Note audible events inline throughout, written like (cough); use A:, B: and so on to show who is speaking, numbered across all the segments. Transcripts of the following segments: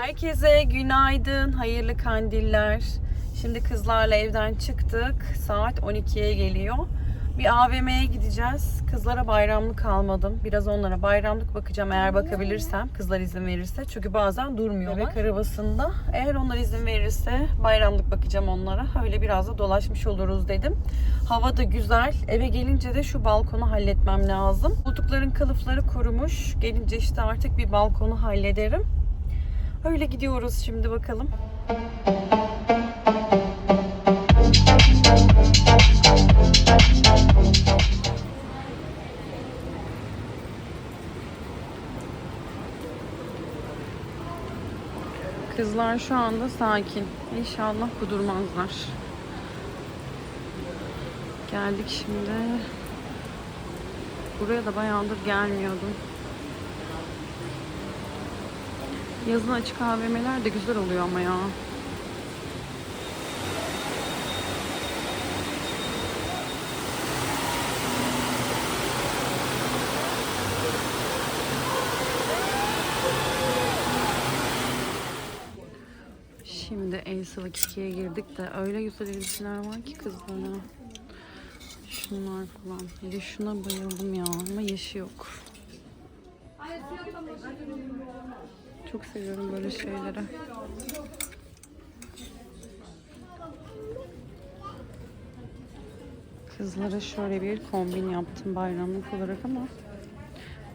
A: Herkese günaydın, hayırlı kandiller. Şimdi kızlarla evden çıktık. Saat 12'ye geliyor. Bir AVM'ye gideceğiz. Kızlara bayramlık almadım. Biraz onlara bayramlık bakacağım eğer bakabilirsem. Kızlar izin verirse. Çünkü bazen durmuyorlar. Bebek arabasında. Eğer onlar izin verirse bayramlık bakacağım onlara. Öyle biraz da dolaşmış oluruz dedim. Hava da güzel. Eve gelince de şu balkonu halletmem lazım. Koltukların kılıfları kurumuş. Gelince işte artık bir balkonu hallederim. Öyle gidiyoruz şimdi bakalım. Kızlar şu anda sakin. İnşallah kudurmazlar. Geldik şimdi. Buraya da bayağıdır gelmiyordum. Yazın açık AVM'ler de güzel oluyor ama ya. Şimdi Elsalı Kiki'ye girdik de öyle güzel elbiseler var ki kızlara. Şunlar falan. De şuna bayıldım ya ama yaşı yok. Çok seviyorum böyle şeyleri. Kızlara şöyle bir kombin yaptım bayramlık olarak ama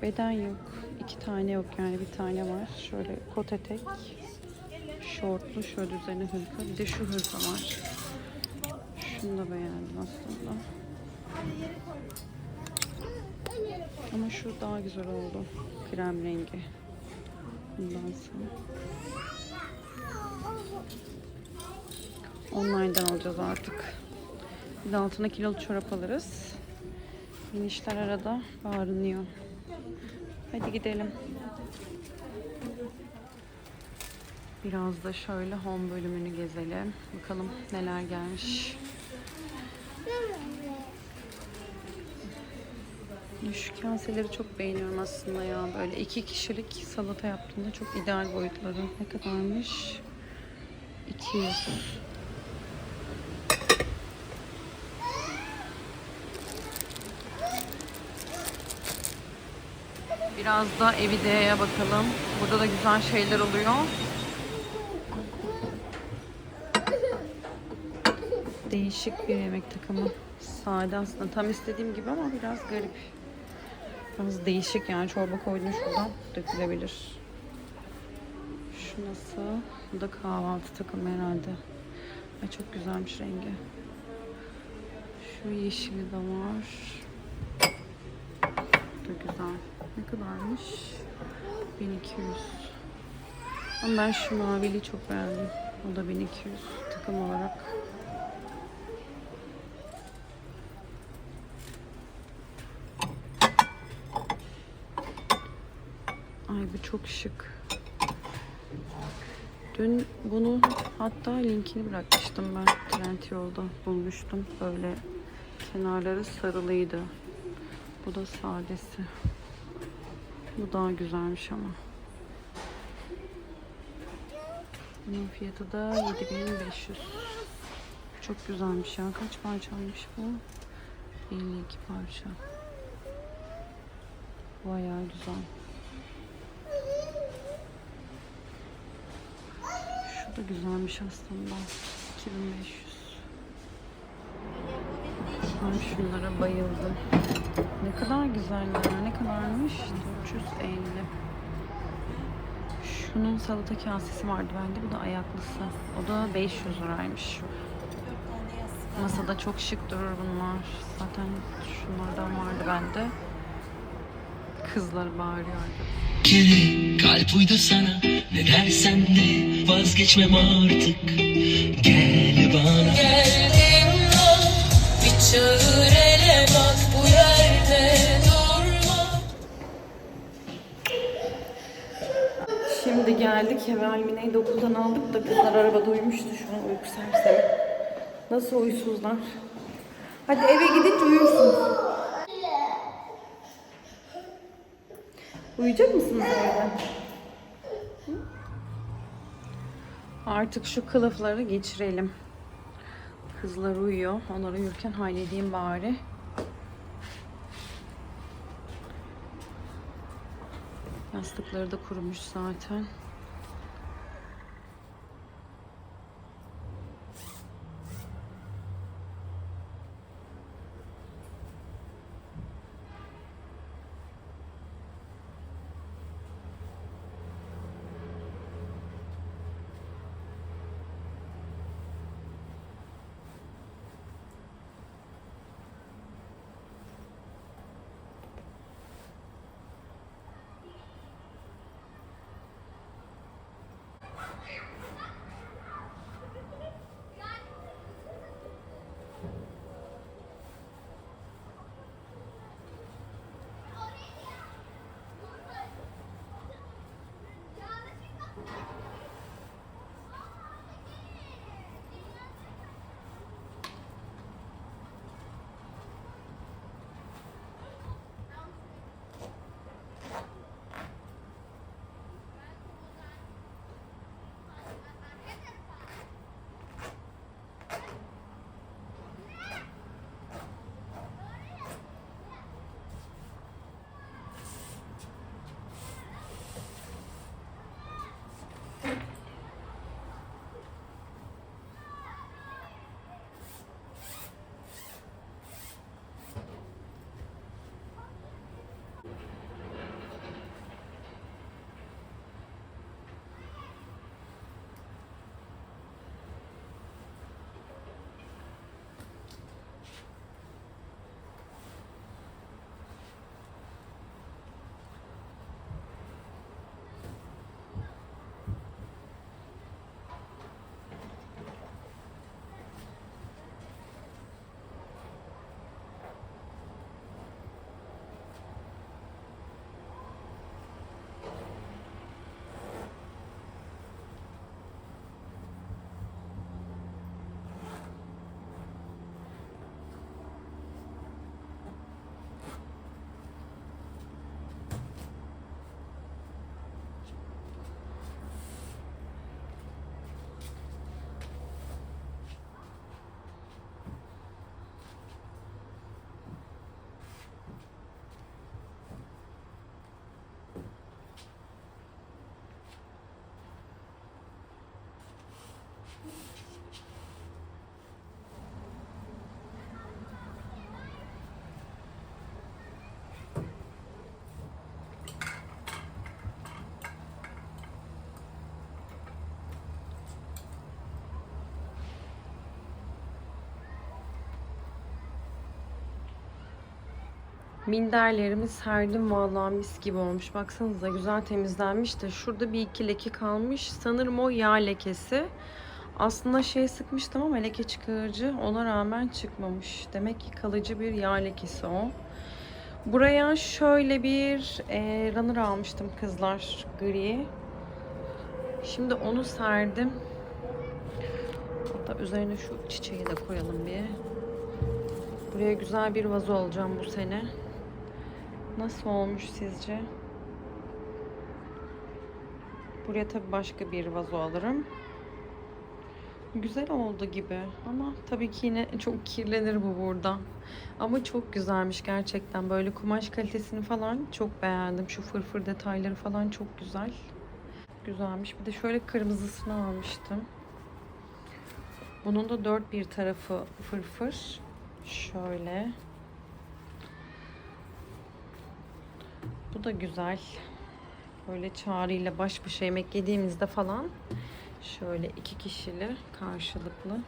A: beden yok. İki tane yok yani bir tane var. Şöyle kot etek, şortlu şöyle üzerine hırka. Bir de şu hırka var. Şunu da beğendim aslında. Ama şu daha güzel oldu. Krem rengi. Bundan sonra. Online'dan alacağız artık. Bir de altına kilolu çorap alırız. Minişler arada bağırınıyor. Hadi gidelim. Biraz da şöyle home bölümünü gezelim. Bakalım neler gelmiş. Şu kaseleri çok beğeniyorum aslında ya. Böyle iki kişilik salata yaptığımda çok ideal boyutları. Ne kadarmış? 200. Biraz da Evide'ye bakalım. Burada da güzel şeyler oluyor. Değişik bir yemek takımı. Sade aslında. Tam istediğim gibi ama biraz garip. Biraz değişik yani. Çorba koydum şuradan. Dökülebilir. Şu nasıl? Bu da kahvaltı takımı herhalde. Ay çok güzelmiş rengi. Şu yeşili de var. Bu da güzel. Ne kadarmış? 1200. Ama ben şu mavili çok beğendim. O da 1200 takım olarak. Ay bu çok şık. Dün bunu hatta linkini bırakmıştım ben. Trendyol'da bulmuştum. Böyle kenarları sarılıydı. Bu da sadesi. Bu daha güzelmiş ama. Bunun fiyatı da 7500. Çok güzelmiş ya. Kaç parçaymış bu? 52 parça. Bayağı güzel. Şu da güzelmiş aslında. 2500. Ben şunlara bayıldım. Ne kadar güzeller. Ne kadarmış? 450. Şunun salata kasesi vardı bende. Bu da ayaklısı. O da 500 liraymış. Masada çok şık durur bunlar. Zaten şunlardan vardı bende. Kızlar bağırıyordu.
B: kere kalp uydu sana Ne dersen de vazgeçmem artık Gel bana
C: Geldim lan bir çağır ele bak bu yerde durma
A: Şimdi geldik eve Almine'yi de okuldan aldık da kızlar arabada uyumuştu şu an uyku sersemi. Nasıl uysuzlar? Hadi eve gidince uyursun. Uyuyacak mısınız evde? Artık şu kılıfları geçirelim. Kızlar uyuyor. Onlar uyurken halledeyim bari. Yastıkları da kurumuş zaten. Minderlerimi serdim vallahi mis gibi olmuş. Baksanıza güzel temizlenmiş de şurada bir iki leke kalmış. Sanırım o yağ lekesi. Aslında şey sıkmıştım ama leke çıkarıcı ona rağmen çıkmamış. Demek ki kalıcı bir yağ lekesi o. Buraya şöyle bir e, runner almıştım kızlar gri. Şimdi onu serdim. Hatta üzerine şu çiçeği de koyalım bir. Buraya güzel bir vazo alacağım bu sene. Nasıl olmuş sizce? Buraya tabii başka bir vazo alırım. Güzel oldu gibi ama tabii ki yine (laughs) çok kirlenir bu burada. Ama çok güzelmiş gerçekten. Böyle kumaş kalitesini falan çok beğendim. Şu fırfır detayları falan çok güzel. Güzelmiş. Bir de şöyle kırmızısını almıştım. Bunun da dört bir tarafı fırfır. Şöyle. Bu da güzel. Böyle çağrıyla baş başa yemek yediğimizde falan şöyle iki kişili karşılıklı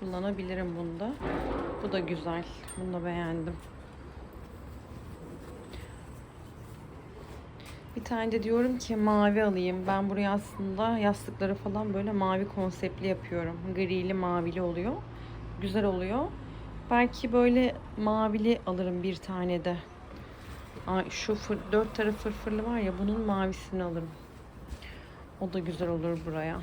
A: kullanabilirim bunda. Bu da güzel. Bunu da beğendim. Bir tane de diyorum ki mavi alayım. Ben buraya aslında yastıkları falan böyle mavi konseptli yapıyorum. Grili mavili oluyor. Güzel oluyor. Belki böyle mavili alırım bir tane de. Ay, şu fır, dört tarafı fırfırlı var ya bunun mavisini alırım. O da güzel olur buraya.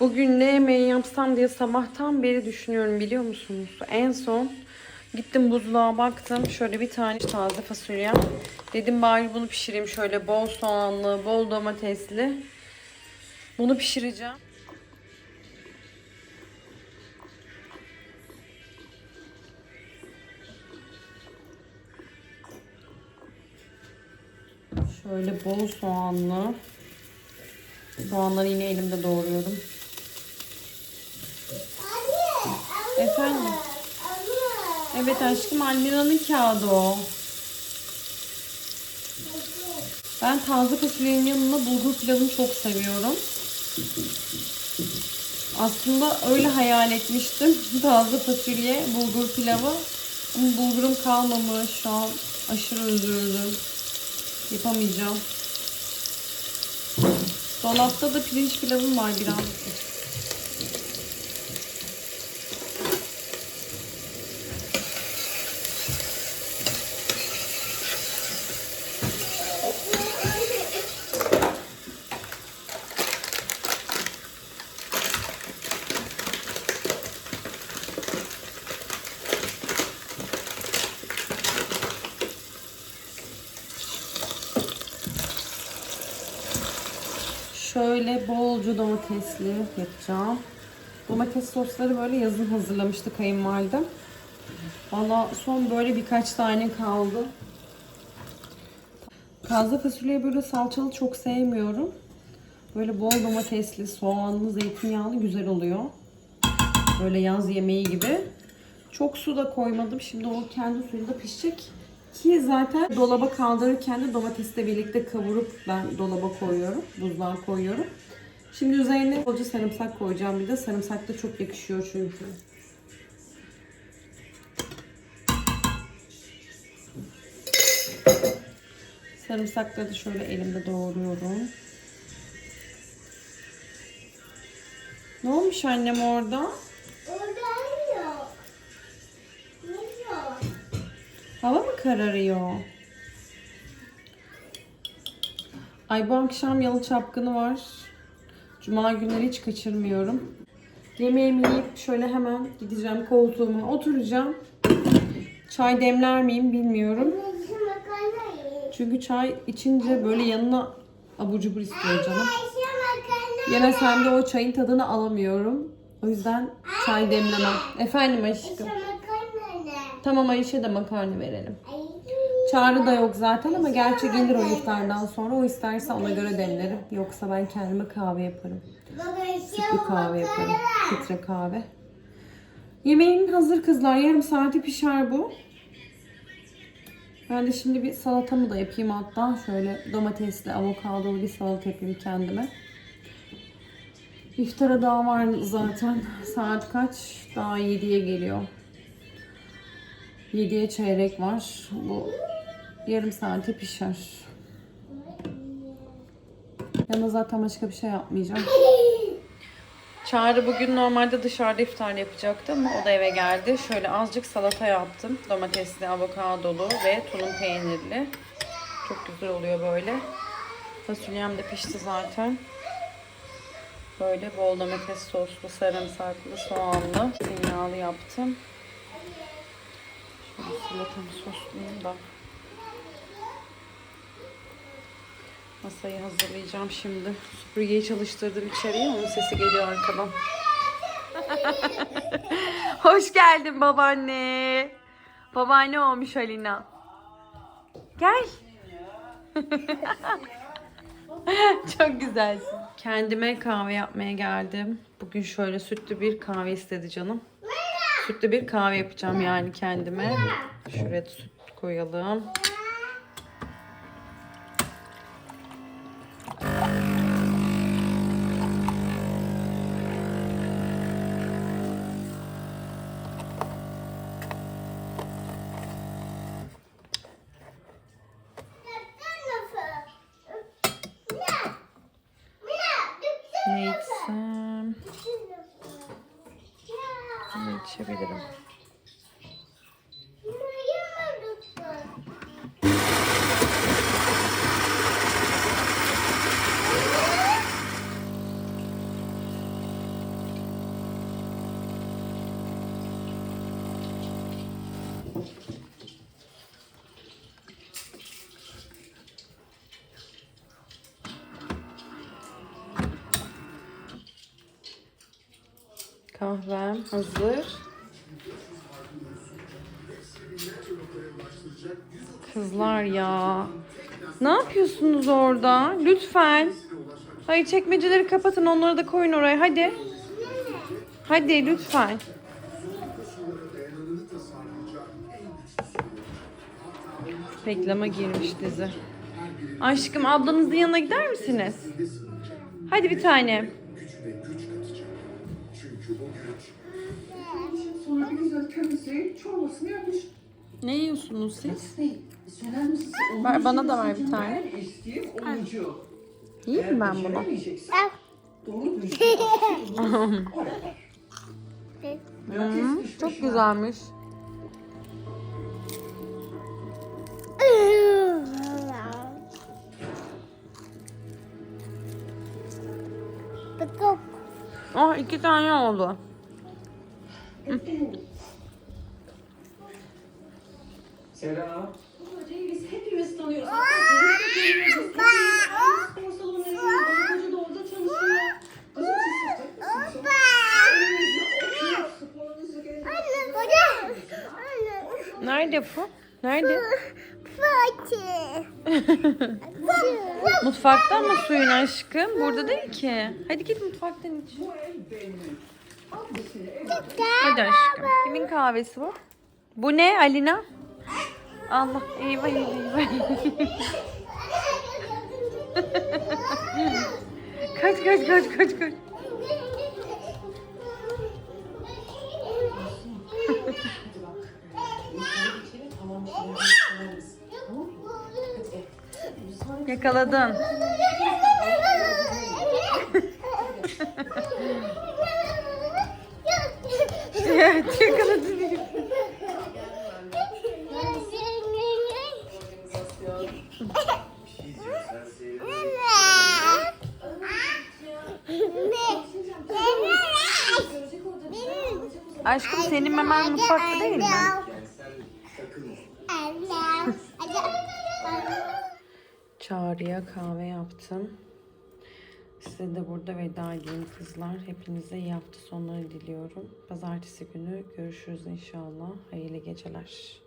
A: Bugün ne yemeği yapsam diye sabahtan beri düşünüyorum biliyor musunuz? En son Gittim buzluğa baktım. Şöyle bir tane taze fasulye. Dedim bari bunu pişireyim. Şöyle bol soğanlı, bol domatesli. Bunu pişireceğim. Şöyle bol soğanlı. Soğanları yine elimde doğruyorum. Efendim? Evet aşkım Almira'nın kağıdı o. Ben taze fasulyenin yanına bulgur pilavını çok seviyorum. Aslında öyle hayal etmiştim. (laughs) Taze fasulye, bulgur pilavı. Ama bulgurum kalmamış. Şu an aşırı üzüldüm. Yapamayacağım. Dolapta da pirinç pilavım var biraz. Şöyle bolca domatesli yapacağım. Domates sosları böyle yazın hazırlamıştı kayınvalidem. Valla son böyle birkaç tane kaldı. Taze fasulyeyi böyle salçalı çok sevmiyorum. Böyle bol domatesli, soğanlı, zeytinyağlı güzel oluyor. Böyle yaz yemeği gibi. Çok su da koymadım. Şimdi o kendi suyunda pişecek. Ki zaten dolaba kaldırırken de domatesle birlikte kavurup ben dolaba koyuyorum. Buzluğa koyuyorum. Şimdi üzerine bolca sarımsak koyacağım bir de. Sarımsak da çok yakışıyor çünkü. Sarımsakları da şöyle elimde doğruyorum. Ne olmuş annem orada? Kararıyor? Ay bu akşam yalı çapkını var. Cuma günleri hiç kaçırmıyorum. Yemeğimi yiyip şöyle hemen gideceğim koltuğuma oturacağım. Çay demler miyim bilmiyorum. Çünkü çay içince böyle yanına abur cubur istiyor canım.
D: Makarna.
A: Yemesem de o çayın tadını alamıyorum. O yüzden çay demlemem. Efendim aşkım. Tamam Ayşe de makarna verelim. Çağrı da yok zaten ama gerçi gelir o iftardan sonra. O isterse ona göre demlerim. Yoksa ben kendime kahve yaparım. Sütlü kahve yaparım. Filtre kahve. Yemeğim hazır kızlar. Yarım saati pişer bu. Ben de şimdi bir salatamı da yapayım hatta. Şöyle domatesli, avokadolu bir salata yapayım kendime. İftara daha var zaten. Saat kaç? Daha 7'ye geliyor. 7'ye çeyrek var. Bu yarım saate pişer. Yanına zaten başka bir şey yapmayacağım. (laughs) Çağrı bugün normalde dışarıda iftar yapacaktı ama o da eve geldi. Şöyle azıcık salata yaptım. Domatesli, avokadolu ve tulum peynirli. Çok güzel oluyor böyle. Fasulyem de pişti zaten. Böyle bol domates soslu, sarımsaklı, soğanlı, zeytinyağlı yaptım. Salatamı soslayayım da. Masayı hazırlayacağım şimdi. Süpürgeyi çalıştırdım içeriye. Onun sesi geliyor arkadan. (laughs) Hoş geldin babaanne. Babaanne olmuş Alina. Gel. (laughs) Çok güzelsin. Kendime kahve yapmaya geldim. Bugün şöyle sütlü bir kahve istedi canım. Sütlü bir kahve yapacağım yani kendime. Şuraya süt koyalım. Ne içsem? Ne içebilirim? Kahvem hazır. Kızlar ya. Ne yapıyorsunuz orada? Lütfen. Hayır çekmeceleri kapatın onları da koyun oraya hadi. Hadi lütfen. Reklama girmiş dizi. Aşkım ablanızın yanına gider misiniz? Hadi bir tane.
E: Sonra bir güzel temizleyip çorbasını yapmış.
A: Ne yiyorsunuz siz? Ver, bana da ver bir tane. Yiyeyim ben bunu. Hmm, (laughs) çok güzelmiş.
D: Bakın.
A: Oh iki tane oldu.
F: Biz hepimiz tanıyoruz. Spor da orada çalışıyor. Kızım siz gelin.
A: Nerede bu? Nerede?
D: Fatih.
A: Mutfakta ama suyun aşkım. Burada değil ki. Hadi git mutfaktan iç.
E: Ev.
A: Hadi aşkım. Kimin kahvesi bu? Bu ne Alina? Allah eyvah eyvah eyvah. (laughs) kaç kaç kaç kaç kaç. Yakaladın. Evet yakaladın. Aşkım senin memen mutfakta değil mi? Çağrı'ya kahve yaptım. Size de burada veda edeyim kızlar. Hepinize iyi hafta sonları diliyorum. Pazartesi günü görüşürüz inşallah. Hayırlı geceler.